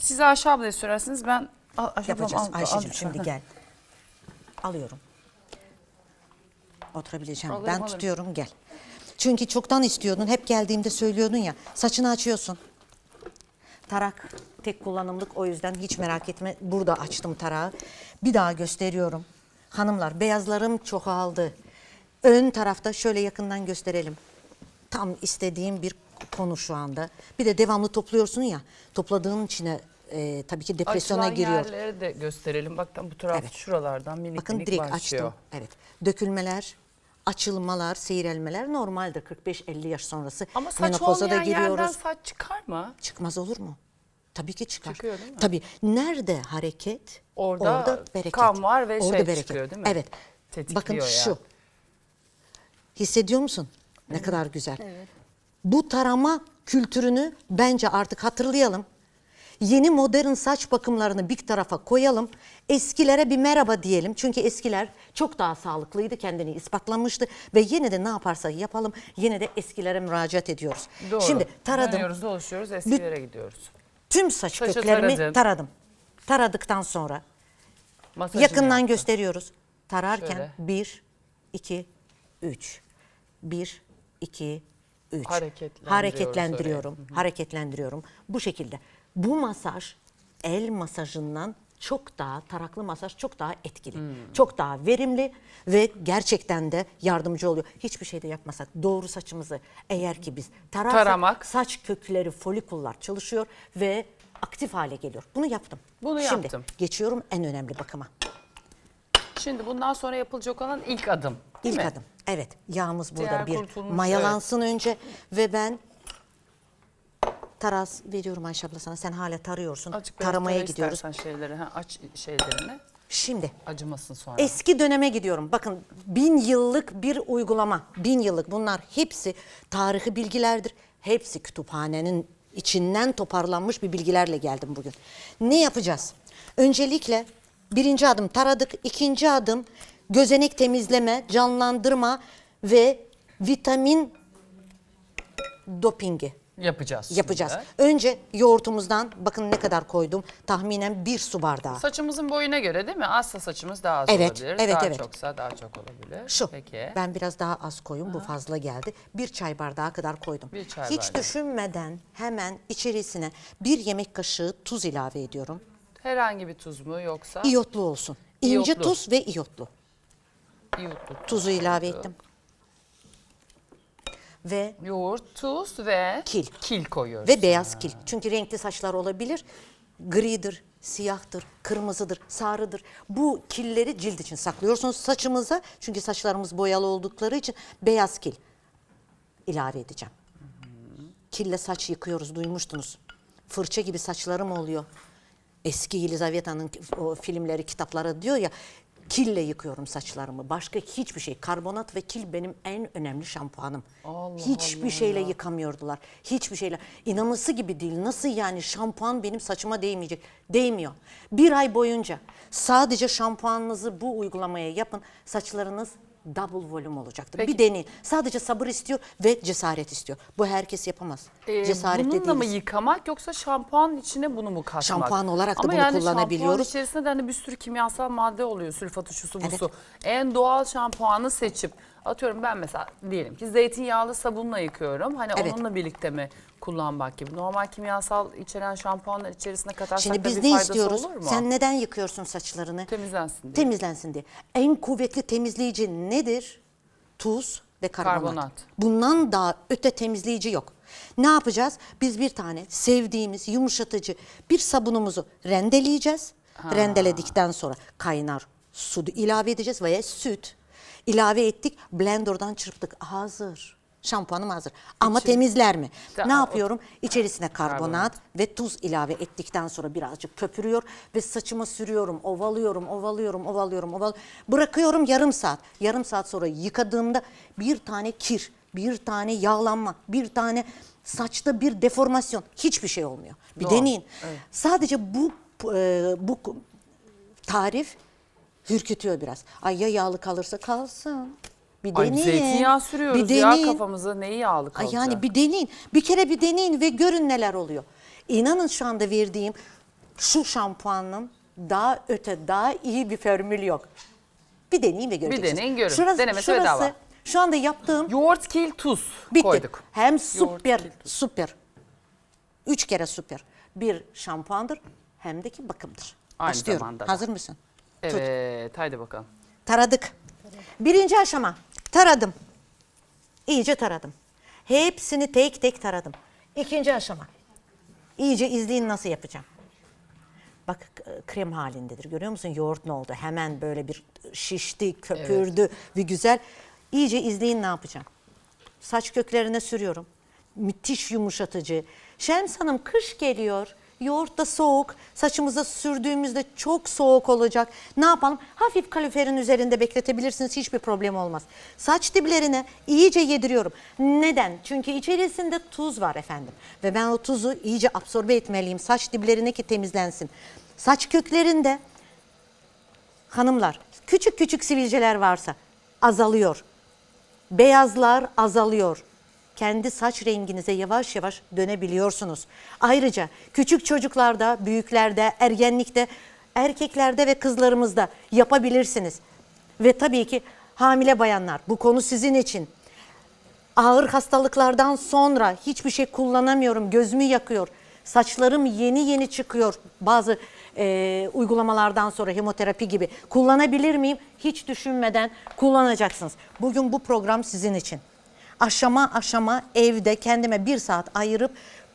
Siz Ayşe ablaya sürersiniz ben Al- Ayşe ablam, Yapacağız al- al Ayşe'cim şimdi gel. Alıyorum. Oturabileceğim. Alırım, ben alırım. tutuyorum gel. Çünkü çoktan istiyordun. Hep geldiğimde söylüyordun ya. Saçını açıyorsun. Tarak tek kullanımlık o yüzden hiç merak etme. Burada açtım tarağı. Bir daha gösteriyorum. Hanımlar beyazlarım çoğaldı. Ön tarafta şöyle yakından gösterelim. Tam istediğim bir konu şu anda. Bir de devamlı topluyorsun ya. Topladığın içine e, tabii ki depresyona Açılan giriyor. yerleri de gösterelim. Bak tam bu taraf Evet. şuralardan minik Bakın minik direkt başlıyor. açtım. Evet. Dökülmeler, açılmalar, seyrelmeler normaldir 45-50 yaş sonrası. Ama saç Menopoza olmayan da giriyoruz. yerden saç çıkar mı? Çıkmaz olur mu? Tabii ki çıkar. Çıkıyor değil mi? Tabii. Nerede hareket? Orada kan var ve şey çıkıyor değil mi? Evet. Tetikliyor Bakın yani. şu. Hissediyor musun? Ne kadar güzel. Bu tarama kültürünü bence artık hatırlayalım. Yeni modern saç bakımlarını bir tarafa koyalım. Eskilere bir merhaba diyelim. Çünkü eskiler çok daha sağlıklıydı, kendini ispatlamıştı. Ve yine de ne yaparsak yapalım yine de eskilere müracaat ediyoruz. Doğru. Şimdi taradım. Dönüyoruz dolaşıyoruz eskilere gidiyoruz. Tüm saç Saçı köklerimi taradın. taradım. Taradıktan sonra Masajını yakından yaptın. gösteriyoruz. Tararken Şöyle. 1, 2, 3. 1, 2, 3. Hareketlendiriyoruz Hareketlendiriyorum. Hareketlendiriyorum. Bu şekilde. Bu masaj el masajından çok daha taraklı masaj çok daha etkili. Hmm. Çok daha verimli ve gerçekten de yardımcı oluyor. Hiçbir şey de yapmasak doğru saçımızı eğer ki biz tararsak Taramak. saç kökleri folikullar çalışıyor ve aktif hale geliyor. Bunu yaptım. Bunu Şimdi yaptım. geçiyorum en önemli bakıma. Şimdi bundan sonra yapılacak olan ilk adım. Değil İlk mi? adım. Evet yağımız burada Diğer bir kurtulmuş, mayalansın önce ve ben taraz veriyorum Ayşe abla sana. Sen hala tarıyorsun. Biraz Taramaya tara gidiyoruz. şeyleri. Ha, aç şeylerini. Şimdi Acımasın sonra. eski döneme gidiyorum. Bakın bin yıllık bir uygulama. Bin yıllık bunlar hepsi tarihi bilgilerdir. Hepsi kütüphanenin içinden toparlanmış bir bilgilerle geldim bugün. Ne yapacağız? Öncelikle birinci adım taradık. ikinci adım gözenek temizleme, canlandırma ve vitamin dopingi yapacağız. şimdi. yapacağız. Önce yoğurtumuzdan bakın ne kadar koydum. Tahminen bir su bardağı. Saçımızın boyuna göre değil mi? Azsa saçımız daha az Evet, olabilir. evet, daha evet. çoksa daha çok olabilir. Şu. Peki. Ben biraz daha az koyun. Bu fazla geldi. Bir çay bardağı kadar koydum. Bir çay Hiç bardağı. düşünmeden hemen içerisine bir yemek kaşığı tuz ilave ediyorum. Herhangi bir tuz mu yoksa? İyotlu olsun. İnce İyotlu. tuz ve iyotlu. İyotlu. Tuzu ilave ettim. Ve Yoğurt, tuz ve Kil. Kil koyuyoruz. ve beyaz kil. Çünkü renkli saçlar olabilir. Gridir, siyahtır, kırmızıdır, sarıdır. Bu killeri cilt için saklıyorsunuz saçımıza. Çünkü saçlarımız boyalı oldukları için beyaz kil ilave edeceğim. Kille saç yıkıyoruz duymuştunuz. Fırça gibi saçlarım oluyor. Eski Elizabetha'nın o filmleri, kitapları diyor ya kille yıkıyorum saçlarımı. Başka hiçbir şey. Karbonat ve kil benim en önemli şampuanım. Allah hiçbir şeyle yıkamıyordular. Hiçbir şeyle. İnanılsı gibi değil. Nasıl yani şampuan benim saçıma değmeyecek? Değmiyor. Bir ay boyunca sadece şampuanınızı bu uygulamaya yapın. Saçlarınız double volume olacaktır. Peki. Bir deneyin. Sadece sabır istiyor ve cesaret istiyor. Bu herkes yapamaz. Ee, Cesaretli bununla mı değiliz. yıkamak yoksa şampuan içine bunu mu katmak? Şampuan olarak da Ama bunu yani kullanabiliyoruz. şampuan içerisinde de hani bir sürü kimyasal madde oluyor. Sülfatı, şusu, busu. En doğal şampuanı seçip atıyorum ben mesela diyelim ki zeytinyağlı sabunla yıkıyorum. Hani Evet. onunla birlikte mi kullanmak gibi. Normal kimyasal içeren şampuanlar içerisine katarsak Şimdi da biz bir ne faydası istiyoruz? olur mu? Sen neden yıkıyorsun saçlarını? Temizlensin diye. Temizlensin diye. En kuvvetli temizleyici nedir? Tuz ve karbonat. Karbonat. Bundan daha öte temizleyici yok. Ne yapacağız? Biz bir tane sevdiğimiz yumuşatıcı bir sabunumuzu rendeleyeceğiz. Rendeledikten sonra kaynar su ilave edeceğiz veya süt ilave ettik. Blender'dan çırptık. Hazır. Şampuanım hazır. Ama temizler mi? Ta- ne o- yapıyorum? İçerisine karbonat, ve tuz ilave ettikten sonra birazcık köpürüyor ve saçıma sürüyorum, ovalıyorum, ovalıyorum, ovalıyorum, oval. Bırakıyorum yarım saat. Yarım saat sonra yıkadığımda bir tane kir, bir tane yağlanma, bir tane saçta bir deformasyon hiçbir şey olmuyor. Bir Doğal, deneyin. Sadece bu e, bu tarif hürkütüyor biraz. Ay ya yağlı kalırsa kalsın. Bir Ay deneyin. zeytinyağı sürüyoruz bir ya deneyin. kafamıza neyi yağlı Ay kalacak? yani bir deneyin. Bir kere bir deneyin ve görün neler oluyor. İnanın şu anda verdiğim şu şampuanın daha öte daha iyi bir formül yok. Bir deneyeyim ve göreceksiniz. deneyin, görün. Denemesi bedava. Şu anda yaptığım Yoğurt, kil, tuz Bitti. koyduk. Hem süper, süper. Üç kere süper. Bir şampuandır hem de ki bakımdır. Aynı Başlıyorum. zamanda da. Hazır mısın? Tut. Evet haydi bakalım. Taradık. Birinci aşama. Taradım. İyice taradım. Hepsini tek tek taradım. İkinci aşama. İyice izleyin nasıl yapacağım. Bak krem halindedir. Görüyor musun? Yoğurt ne oldu? Hemen böyle bir şişti, köpürdü bir güzel. İyice izleyin ne yapacağım. Saç köklerine sürüyorum. Müthiş yumuşatıcı. Şems Hanım kış geliyor. Yoğurt da soğuk. Saçımıza sürdüğümüzde çok soğuk olacak. Ne yapalım? Hafif kaloriferin üzerinde bekletebilirsiniz. Hiçbir problem olmaz. Saç diplerine iyice yediriyorum. Neden? Çünkü içerisinde tuz var efendim. Ve ben o tuzu iyice absorbe etmeliyim. Saç diplerine ki temizlensin. Saç köklerinde hanımlar küçük küçük sivilceler varsa azalıyor. Beyazlar azalıyor. Kendi saç renginize yavaş yavaş dönebiliyorsunuz. Ayrıca küçük çocuklarda, büyüklerde, ergenlikte, erkeklerde ve kızlarımızda yapabilirsiniz. Ve tabii ki hamile bayanlar bu konu sizin için. Ağır hastalıklardan sonra hiçbir şey kullanamıyorum, gözümü yakıyor. Saçlarım yeni yeni çıkıyor bazı e, uygulamalardan sonra hemoterapi gibi. Kullanabilir miyim? Hiç düşünmeden kullanacaksınız. Bugün bu program sizin için. Aşama aşama evde kendime bir saat ayırıp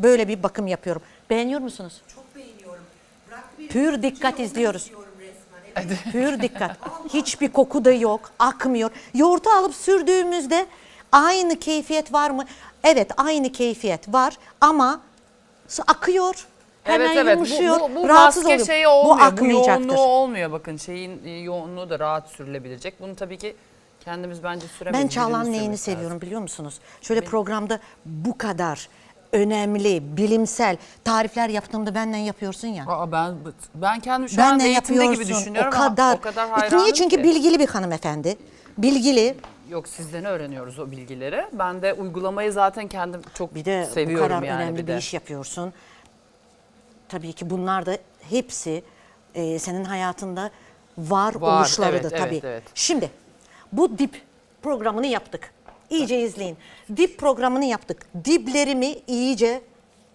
böyle bir bakım yapıyorum. Beğeniyor musunuz? Çok beğeniyorum. Bırak bir Pür dikkat izliyoruz. diyorum resmen. Evet. Pür dikkat. Hiçbir koku da yok, akmıyor. Yoğurtu alıp sürdüğümüzde aynı keyfiyet var mı? Evet, aynı keyfiyet var ama su akıyor. Hemen evet evet yumuşuyor. bu, bu, bu rahatsız maske oluyor. şeyi Bu olmuyor. Bu, akmayacaktır. yoğunluğu olmuyor bakın. Şeyin e, yoğunluğu da rahat sürülebilecek. Bunu tabii ki kendimiz bence süremeyiz. Ben Çağlan neyini seviyorum lazım. biliyor musunuz? Şöyle programda bu kadar önemli, bilimsel tarifler yaptığımda benden yapıyorsun ya. Aa, ben ben kendim şu an Benden eğitimde yapıyorsun. gibi düşünüyorum o ama kadar. o kadar E, hayranım Niye? Çünkü ki. bilgili bir hanımefendi. Bilgili. Yok sizden öğreniyoruz o bilgileri. Ben de uygulamayı zaten kendim çok Bir de seviyorum bu kadar yani önemli bir bir, de. iş yapıyorsun. Tabii ki bunlar da hepsi e, senin hayatında var, Var, oluşlarıdır evet, tabii. evet, evet. Şimdi bu dip programını yaptık. İyice izleyin. Dip programını yaptık. Diplerimi iyice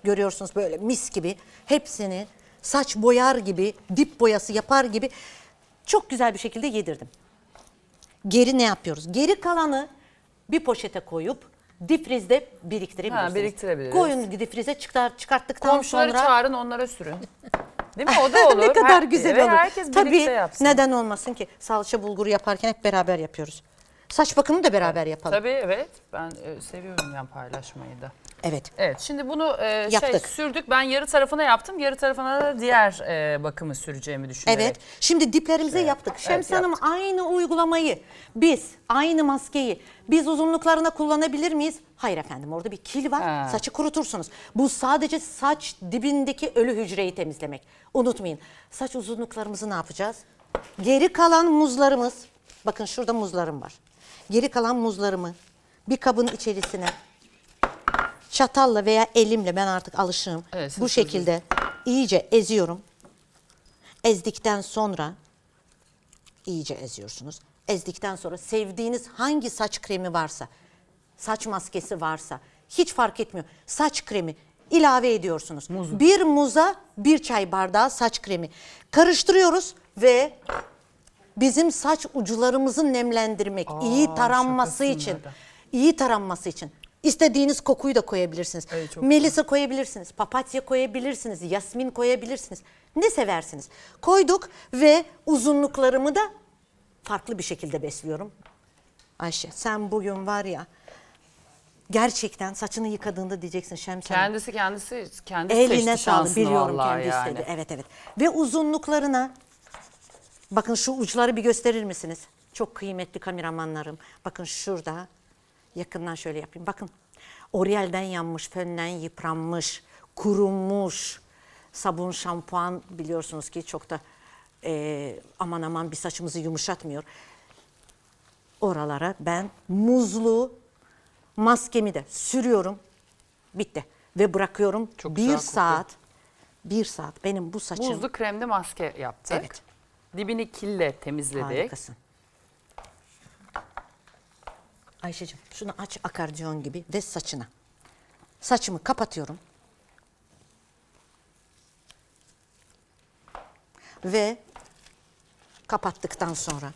görüyorsunuz böyle mis gibi hepsini saç boyar gibi, dip boyası yapar gibi çok güzel bir şekilde yedirdim. Geri ne yapıyoruz? Geri kalanı bir poşete koyup difrizde biriktirebilirsiniz. Ha, biriktirebiliriz. Koyun difrize çıkar, çıkarttıktan Komşuları sonra... çağırın onlara sürün. Değil mi? O da olur. ne kadar Her- güzel ve olur. Herkes Tabii birlikte yapsın. neden olmasın ki? Salça bulguru yaparken hep beraber yapıyoruz. Saç bakımı da beraber yapalım. Tabii evet. Ben e, seviyorum yani paylaşmayı da. Evet. Evet şimdi bunu e, şey Yaptık. sürdük. Ben yarı tarafına yaptım. Yarı tarafına da diğer e, bakımı süreceğimi düşünerek. Evet. Şimdi diplerimize Şey yaptık. yaptık. Şems Evet, Hanım aynı uygulamayı biz, aynı maskeyi biz uzunluklarına kullanabilir miyiz? Hayır efendim orada bir kil var. Ha. Saçı kurutursunuz. Bu sadece saç dibindeki ölü hücreyi temizlemek. Unutmayın. Saç uzunluklarımızı ne yapacağız? Geri kalan muzlarımız, bakın şurada muzlarım var. Geri kalan muzlarımı bir kabın içerisine çatalla veya elimle ben artık alışığım. Evet, siz bu şekilde iyice eziyorum. Ezdikten sonra iyice eziyorsunuz. Ezdikten sonra sevdiğiniz hangi saç kremi varsa, saç maskesi varsa hiç fark etmiyor. Saç kremi ilave ediyorsunuz. Bir muza bir çay bardağı saç kremi. Karıştırıyoruz ve bizim saç ucularımızı nemlendirmek, iyi taranması şakasın için, nerede? iyi taranması için istediğiniz kokuyu da koyabilirsiniz. Çok Melisa koyabilirsiniz, papatya koyabilirsiniz, yasmin koyabilirsiniz. Ne seversiniz? Koyduk ve uzunluklarımı da farklı bir şekilde besliyorum. Ayşe sen bugün var ya gerçekten saçını yıkadığında diyeceksin Şems Hanım. Kendisi kendisi kendi Eline seçti sağlık şansını biliyorum kendi yani. istedi. Evet evet. Ve uzunluklarına bakın şu uçları bir gösterir misiniz? Çok kıymetli kameramanlarım. Bakın şurada yakından şöyle yapayım. Bakın Oriel'den yanmış, fönden yıpranmış, kurumuş. Sabun, şampuan biliyorsunuz ki çok da eee, aman aman bir saçımızı yumuşatmıyor. Oralara ben muzlu maskemi de sürüyorum. Bitti. Ve bırakıyorum Çok bir saat Bir saat benim bu saçım. Buzlu kremli maske yaptık. Evet. Dibini kille temizledik. Harikasın. Ayşe'cim şunu aç akardiyon gibi ve saçına. Saçımı kapatıyorum. Ve kapattıktan sonra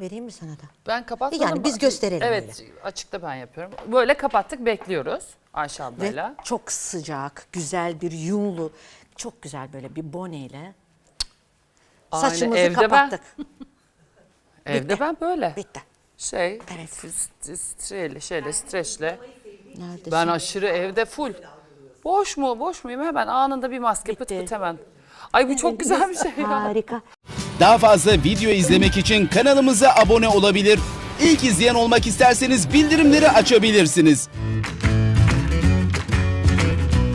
vereyim mi sana da? Ben kapatmadım. Yani biz gösterelim Evet açıkta ben yapıyorum. Böyle kapattık bekliyoruz Ayşe Ve ablayla. çok sıcak, güzel bir yunlu, çok güzel böyle bir boneyle Aynı saçımızı evde ben- kapattık. Evde Bitti. ben böyle. Bitti. Şey, Evet. st- streçle, şeyle, streçle. Neredesin? Ben aşırı evde full. Boş mu, boş muyum? Hemen anında bir maske pıt Bitti. pıt hemen. Ay bu çok güzel bir şey ya. Harika. Daha fazla video izlemek için kanalımıza abone olabilir. İlk izleyen olmak isterseniz bildirimleri açabilirsiniz.